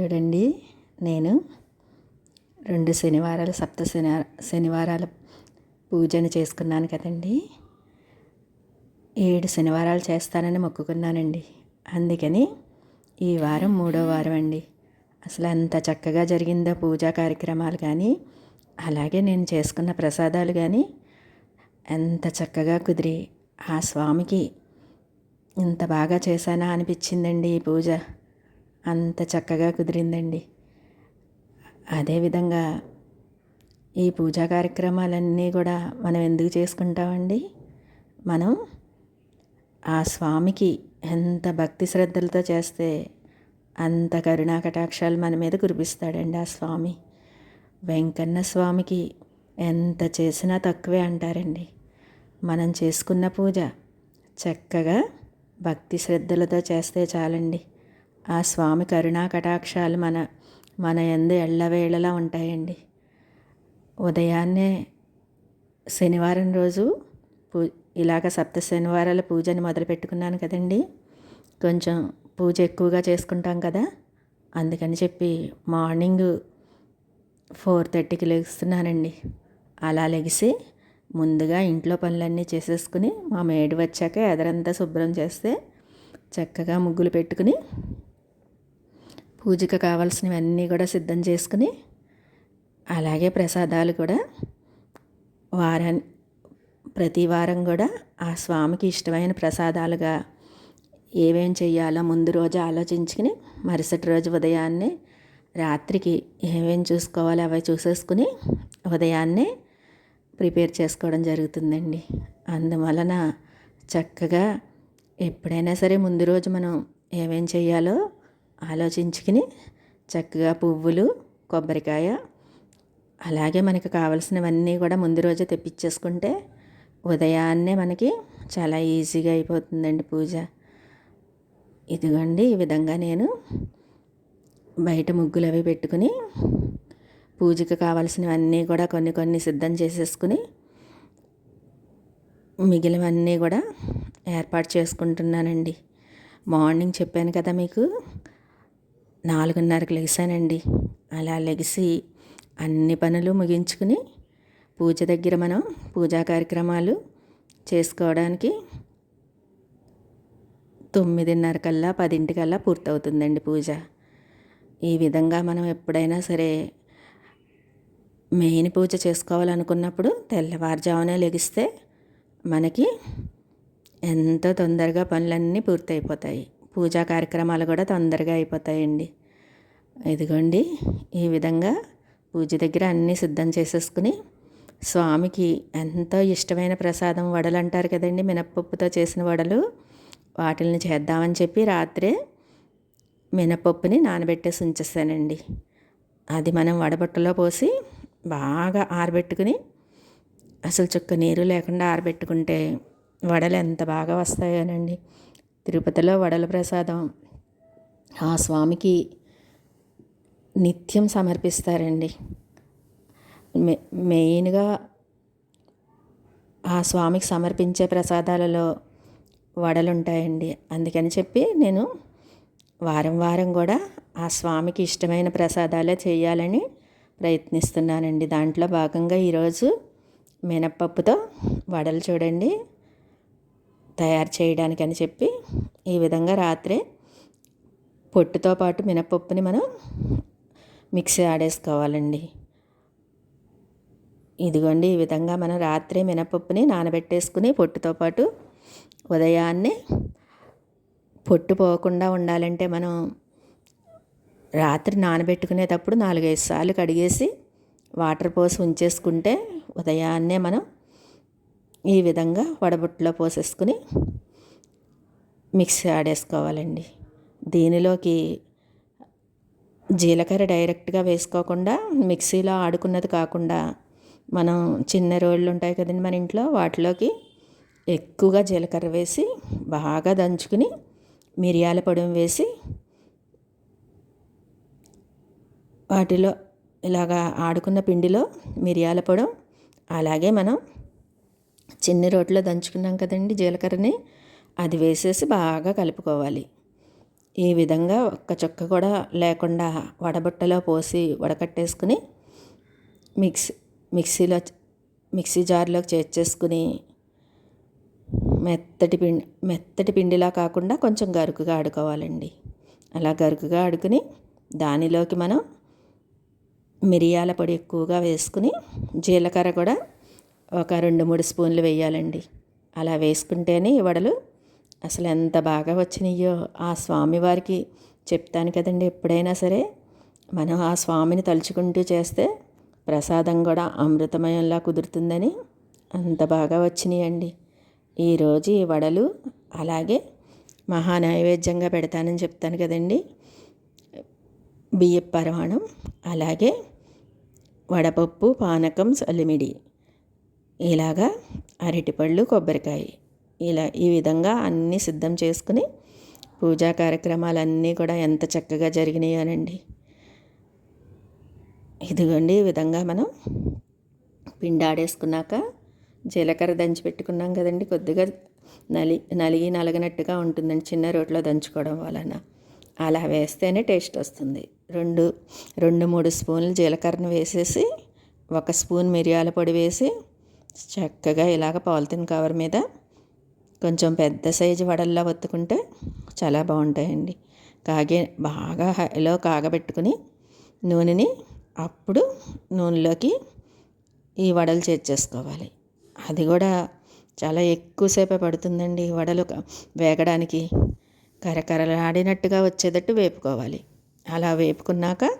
చూడండి. నేను రెండు శనివారాలు సప్త శని శనివారాల పూజను చేసుకున్నాను కదండి. ఏడు శనివారాలు చేస్తానని మొక్కుకున్నానండి. అందుకని ఈ వారం మూడో వారం అండి. అసలు ఎంత చక్కగా జరిగిందో పూజా కార్యక్రమాలు కానీ అలాగే నేను చేసుకున్న ప్రసాదాలు కానీ ఎంత చక్కగా కుదిరి. ఆ స్వామికి ఇంత బాగా చేశానా అనిపించిందండి ఈ పూజ. అంత చక్కగా కుదిరిందండి. అదేవిధంగా ఈ పూజా కార్యక్రమాలన్నీ కూడా మనం ఎందుకు చేసుకుంటామండి? మనం ఆ స్వామికి ఎంత భక్తి శ్రద్ధలతో చేస్తే అంత కరుణా కటాక్షాలు మన మీద కురిపిస్తాడండి ఆ స్వామి. వెంకన్న స్వామికి ఎంత చేసినా తక్కువే అంటారండి. మనం చేసుకున్న పూజ చక్కగా భక్తి శ్రద్ధలతో చేస్తే చాలండి. ఆ స్వామి కరుణా కటాక్షాలు మన మన ఎందు ఎళ్ళవేళలా ఉంటాయండి. ఉదయాన్నే శనివారం రోజు పూ ఇలాగ సప్త శనివారాల పూజని మొదలు పెట్టుకున్నాను కదండి. కొంచెం పూజ ఎక్కువగా చేసుకుంటాం కదా. అందుకని చెప్పి మార్నింగ్ ఫోర్ థర్టీకి లెగుస్తున్నానండి అలా లెగిసి ముందుగా ఇంట్లో పనులన్నీ చేసేసుకుని మా మేడు వచ్చాక ఎదరంతా శుభ్రం చేస్తే చక్కగా ముగ్గులు పెట్టుకుని పూజకు కావాల్సినవన్నీ కూడా సిద్ధం చేసుకుని అలాగే ప్రసాదాలు కూడా వారా ప్రతి వారం కూడా ఆ స్వామికి ఇష్టమైన ప్రసాదాలుగా ఏమేం చేయాలో ముందు రోజు ఆలోచించుకుని మరుసటి రోజు ఉదయాన్నే రాత్రికి ఏమేం చూసుకోవాలో అవి చూసేసుకుని ఉదయాన్నే ప్రిపేర్ చేసుకోవడం జరుగుతుందండి. అందువలన చక్కగా ఎప్పుడైనా సరే ముందు రోజు మనం ఏమేం చేయాలో ఆలోచించుకుని చక్కగా పువ్వులు కొబ్బరికాయ అలాగే మనకి కావలసినవన్నీ కూడా ముందు రోజే తెప్పించేసుకుంటే ఉదయాన్నే మనకి చాలా ఈజీగా అయిపోతుందండి పూజ. ఇదిగోండి ఈ విధంగా నేను బయట ముగ్గులు అవి పెట్టుకుని పూజకి కావాల్సినవన్నీ కూడా కొన్ని కొన్ని సిద్ధం చేసేసుకుని మిగిలినవన్నీ కూడా ఏర్పాటు చేసుకుంటున్నానండి. మార్నింగ్ చెప్పాను కదా మీకు నాలుగున్నరకు లెగిసానండి అలా లెగిసి అన్ని పనులు ముగించుకుని పూజ దగ్గర మనం పూజా కార్యక్రమాలు చేసుకోవడానికి తొమ్మిదిన్నర కల్లా పదింటికల్లా పూర్తవుతుందండి పూజ. ఈ విధంగా మనం ఎప్పుడైనా సరే మెయిన్ పూజ చేసుకోవాలనుకున్నప్పుడు తెల్లవారుజామునే లెగిస్తే మనకి ఎంతో తొందరగా పనులన్నీ పూర్తయిపోతాయి. పూజా కార్యక్రమాలు కూడా తొందరగా అయిపోతాయండి. ఇదిగోండి ఈ విధంగా పూజ దగ్గర అన్నీ సిద్ధం చేసేసుకుని స్వామికి ఎంతో ఇష్టమైన ప్రసాదం వడలు అంటారు కదండి మినప్పప్పుతో చేసిన వడలు. వాటిని చేద్దామని చెప్పి రాత్రే మినపప్పుని నానబెట్టేసి ఉంచేసానండి. అది మనం వడబట్టలో పోసి బాగా ఆరబెట్టుకుని అసలు చుక్క నీరు లేకుండా ఆరబెట్టుకుంటే వడలు ఎంత బాగా వస్తాయోనండి. తిరుపతిలో వడల ప్రసాదం ఆ స్వామికి నిత్యం సమర్పిస్తారండి. మె మెయిన్గా ఆ స్వామికి సమర్పించే ప్రసాదాలలో వడలు ఉంటాయండి అందుకని చెప్పి నేను వారం వారం కూడా ఆ స్వామికి ఇష్టమైన ప్రసాదాలే చేయాలని ప్రయత్నిస్తున్నానండి. దాంట్లో భాగంగా ఈరోజు మినప్పప్పుతో వడలు చూడండి. తయారు చేయడానికి అని చెప్పి ఈ విధంగా రాత్రే పొట్టుతో పాటు మినపప్పుని మనం మిక్సీ ఆడేసుకోవాలండి. ఇదిగోండి ఈ విధంగా మనం రాత్రి మినపప్పుని నానబెట్టేసుకుని పొట్టుతో పాటు ఉదయాన్నే పొట్టు పోకుండా ఉండాలంటే మనం రాత్రి నానబెట్టుకునేటప్పుడు నాలుగైదు సార్లు కడిగేసి వాటర్ పోసి ఉంచేసుకుంటే ఉదయాన్నే మనం ఈ విధంగా వడబుట్టలో పోసేసుకుని మిక్సీ ఆడేసుకోవాలండి. దీనిలోకి జీలకర్ర డైరెక్ట్గా వేసుకోకుండా మిక్సీలో ఆడుకున్నది కాకుండా మనం చిన్న రోళ్ళు ఉంటాయి కదండి మన ఇంట్లో వాటిలోకి ఎక్కువగా జీలకర్ర వేసి బాగా దంచుకుని మిరియాల పొడి వేసి వాటిలో ఇలాగా ఆడుకున్న పిండిలో మిరియాల పొడి అలాగే మనం చిన్ని రోట్లో దంచుకున్నాం కదండి జీలకర్రని అది వేసేసి బాగా కలుపుకోవాలి. ఈ విధంగా ఒక్క చుక్క కూడా లేకుండా వడబుట్టలో పోసి వడకట్టేసుకుని మిక్సీ మిక్సీలో మిక్సీ జార్లోకి చేర్చేసుకుని మెత్తటి పిండి మెత్తటి పిండిలా కాకుండా కొంచెం గరుకుగా ఆడుకోవాలండి. అలా గరుకుగా ఆడుకుని దానిలోకి మనం మిరియాల పొడి ఎక్కువగా వేసుకుని జీలకర్ర కూడా ఒక రెండు మూడు స్పూన్లు వేయాలండి. అలా వేసుకుంటేనే ఈ వడలు అసలు ఎంత బాగా వచ్చినాయో. ఆ స్వామివారికి చెప్తాను కదండి ఎప్పుడైనా సరే మనం ఆ స్వామిని తలుచుకుంటూ చేస్తే ప్రసాదం కూడా అమృతమయంలా కుదురుతుందని అంత బాగా వచ్చినాయండి. ఈరోజు ఈ వడలు అలాగే మహా నైవేద్యంగా పెడతానని చెప్తాను కదండి. బియ్య పరమాణం అలాగే వడపప్పు పానకం సలిమిడి. ఇలాగా అరటిపళ్ళు కొబ్బరికాయ. ఇలా ఈ విధంగా అన్నీ సిద్ధం చేసుకుని పూజా కార్యక్రమాలన్నీ కూడా ఎంత చక్కగా జరిగినాయనండి. ఇదిగోండి ఈ విధంగా మనం పిండి ఆడేసుకున్నాక జీలకర్ర దంచి పెట్టుకున్నాం కదండి. కొద్దిగా నలి నలిగి నలగనట్టుగా ఉంటుందండి చిన్న రోట్లో దంచుకోవడం వలన. అలా వేస్తేనే టేస్ట్ వస్తుంది. రెండు రెండు మూడు స్పూన్లు జీలకర్రను వేసేసి ఒక స్పూన్ మిరియాల పొడి వేసి చక్కగా ఇలాగ పాలిథిన్ కవర్ మీద కొంచెం పెద్ద సైజు వడల్లా ఒత్తుకుంటే చాలా బాగుంటాయండి. కాగే బాగా హైలో కాగబెట్టుకుని నూనెని అప్పుడు నూనెలోకి ఈ వడలు చేర్చేసుకోవాలి. అది కూడా చాలా ఎక్కువసేపే పడుతుందండి. వడలు వేగడానికి కరకరలాడినట్టుగా వచ్చేటట్టు వేపుకోవాలి. అలా వేపుకున్నాక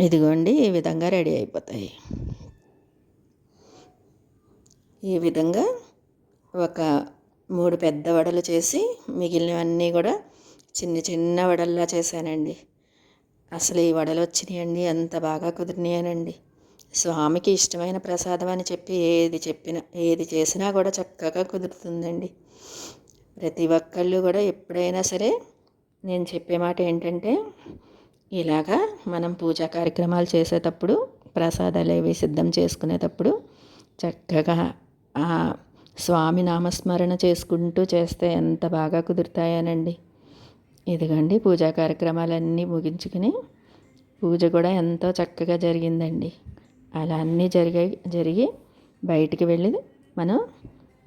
ఇదిగోండి ఈ విధంగా రెడీ అయిపోతాయి. ఈ విధంగా ఒక మూడు పెద్ద వడలు చేసి మిగిలినవన్నీ కూడా చిన్న చిన్న వడల్లా చేశానండి. అసలు ఈ వడలు వచ్చినాయండి అంత బాగా కుదిరినాయనండి. స్వామికి ఇష్టమైన ప్రసాదం అని చెప్పి ఏది చెప్పినా ఏది చేసినా కూడా చక్కగా కుదురుతుందండి. ప్రతి ఒక్కళ్ళు కూడా ఎప్పుడైనా సరే నేను చెప్పే మాట ఏంటంటే ఇలాగా మనం పూజా కార్యక్రమాలు చేసేటప్పుడు ప్రసాదాలు ఏవి సిద్ధం చేసుకునేటప్పుడు చక్కగా స్వామి నామస్మరణ చేసుకుంటూ చేస్తే ఎంత బాగా కుదురుతాయనండి. ఇదిగండి పూజా కార్యక్రమాలన్నీ ముగించుకుని పూజ కూడా ఎంతో చక్కగా జరిగిందండి. అలా అన్నీ జరిగాయి జరిగి బయటికి వెళ్ళి మనం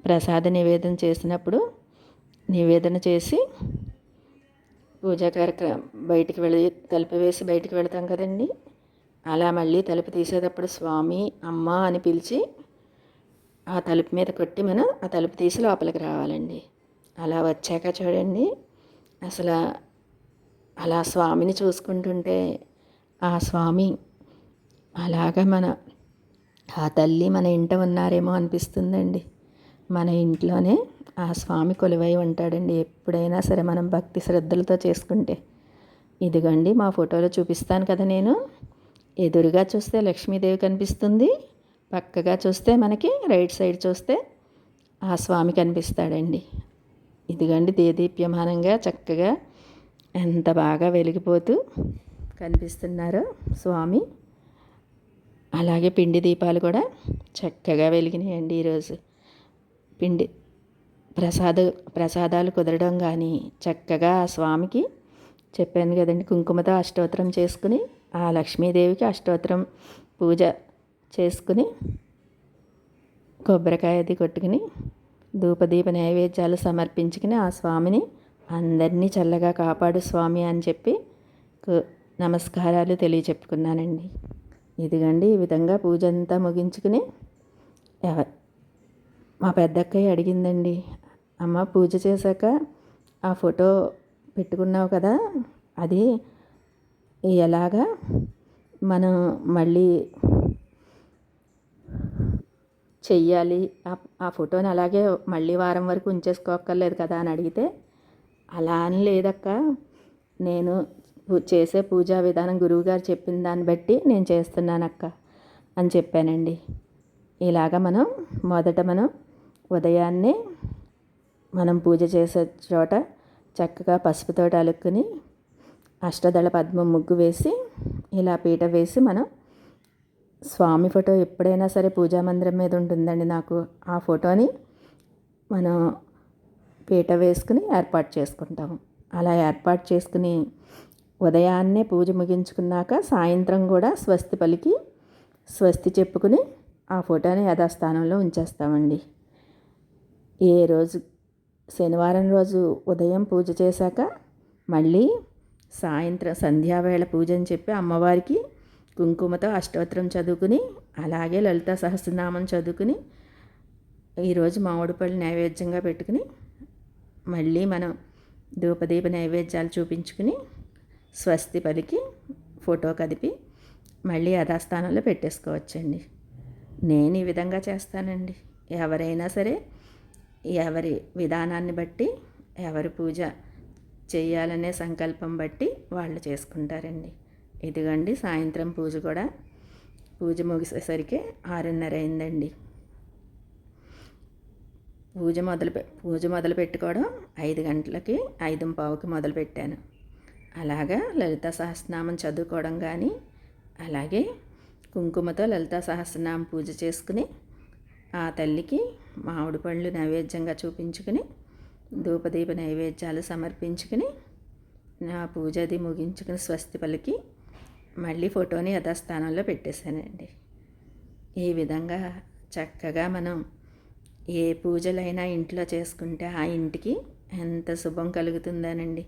ప్రసాద నివేదన చేసినప్పుడు నివేదన చేసి పూజా కార్యక్రమం బయటికి వెళ్ళి తలుపు వేసి బయటికి వెళతాం కదండి. అలా మళ్ళీ తలుపు తీసేటప్పుడు స్వామి అమ్మ అని పిలిచి ఆ తలుపు మీద కొట్టి మనం ఆ తలుపు తీసి లోపలికి రావాలండి. అలా వచ్చాక చూడండి అసలు అలా స్వామిని చూసుకుంటుంటే ఆ స్వామి అలాగా మన ఆ తల్లి మన ఇంట ఉన్నారేమో అనిపిస్తుందండి. మన ఇంట్లోనే ఆ స్వామి కొలువై ఉంటాడండి ఎప్పుడైనా సరే మనం భక్తి శ్రద్ధలతో చేసుకుంటే. ఇదిగండి మా ఫోటోలో చూపిస్తాను కదా నేను. ఎదురుగా చూస్తే లక్ష్మీదేవి కనిపిస్తుంది. పక్కగా చూస్తే మనకి రైట్ సైడ్ చూస్తే ఆ స్వామి కనిపిస్తాడండి. ఇదిగండి దేదీప్యమానంగా చక్కగా ఎంత బాగా వెలిగిపోతూ కనిపిస్తున్నారో స్వామి. అలాగే పిండి దీపాలు కూడా చక్కగా వెలిగినాయండి ఈరోజు. పిండి ప్రసాద ప్రసాదాలు కుదరడం కానీ చక్కగా ఆ స్వామికి చెప్పాను కదండి కుంకుమతో అష్టోత్తరం చేసుకుని ఆ లక్ష్మీదేవికి అష్టోత్తరం పూజ చేసుకుని కొబ్బరికాయ అది కొట్టుకుని ధూపదీప నైవేద్యాలు సమర్పించుకుని ఆ స్వామిని అందరినీ చల్లగా కాపాడు స్వామి అని చెప్పి నమస్కారాలు తెలియచెప్పుకున్నానండి. ఇదిగండి ఈ విధంగా పూజ అంతా ముగించుకుని మా పెద్దక్కయ్య అడిగిందండి అమ్మ పూజ చేశాక ఆ ఫోటో పెట్టుకున్నావు కదా అది ఎలాగా? మనం మళ్ళీ చెయ్యాలి. ఆ ఫోటోని అలాగే మళ్ళీ వారం వరకు ఉంచేసుకోక్కర్లేదు కదా అని అడిగితే అలా అని లేదక్క. నేను చేసే పూజా విధానం గురువుగారు చెప్పిన దాన్ని బట్టి నేను చేస్తున్నానక్క అని చెప్పానండి. ఇలాగ మనం మొదట మనం ఉదయాన్నే మనం పూజ చేసే చోట చక్కగా పసుపుతో అలుక్కుని అష్టదళ పద్మం ముగ్గు వేసి ఇలా పీట వేసి మనం స్వామి ఫోటో ఎప్పుడైనా సరే పూజా మందిరం మీద ఉంటుందండి నాకు. ఆ ఫోటోని మనం పీట వేసుకుని ఏర్పాటు చేసుకుంటాము. అలా ఏర్పాటు చేసుకుని ఉదయాన్నే పూజ ముగించుకున్నాక సాయంత్రం కూడా స్వస్తి పలికి స్వస్తి చెప్పుకుని ఆ ఫోటోని యథాస్థానంలో ఉంచేస్తామండి. ఏ రోజు శనివారం రోజు ఉదయం పూజ చేశాక మళ్ళీ సాయంత్రం సంధ్యావేళ పూజ అని చెప్పి అమ్మవారికి కుంకుమతో అష్టోత్తరం చదువుకుని అలాగే లలిత సహస్రనామం చదువుకుని ఈరోజు మామిడి పళ్ళు నైవేద్యంగా పెట్టుకుని మళ్ళీ మనం ధూపదీప నైవేద్యాలు చూపించుకుని స్వస్తి పలికి ఫోటో కదిపి మళ్ళీ యథాస్థానంలో పెట్టేసుకోవచ్చండి. నేను ఈ విధంగా చేస్తానండి. ఎవరైనా సరే ఎవరి విధానాన్ని బట్టి ఎవరి పూజ చేయాలనే సంకల్పం బట్టి వాళ్ళు చేసుకుంటారండి. ఇదిగండి సాయంత్రం పూజ కూడా. పూజ ముగిసేసరికి ఆరున్నర అయిందండి. పూజ మొదలు పూజ మొదలు పెట్టుకోవడం ఐదు గంటలకి ఐదు పావుకి మొదలు పెట్టాను. అలాగా లలిత సహస్రనామం చదువుకోవడం కానీ అలాగే కుంకుమతో లలిత సహస్రనామం పూజ చేసుకుని ఆ తల్లికి మామిడి పండ్లు నైవేద్యంగా చూపించుకుని ధూపదీప నైవేద్యాలు సమర్పించుకుని నా పూజ అది ముగించుకుని స్వస్తి పలికి మళ్ళీ ఫోటోని యథాస్థానంలో పెట్టేశానండి. ఈ విధంగా చక్కగా మనం ఏ పూజలైనా ఇంట్లో చేసుకుంటే ఆ ఇంటికి ఎంత శుభం కలుగుతుందనండి.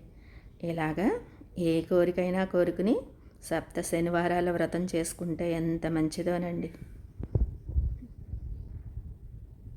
ఇలాగా ఏ కోరికైనా కోరుకుని సప్త శనివారాల వ్రతం చేసుకుంటే ఎంత మంచిదోనండి.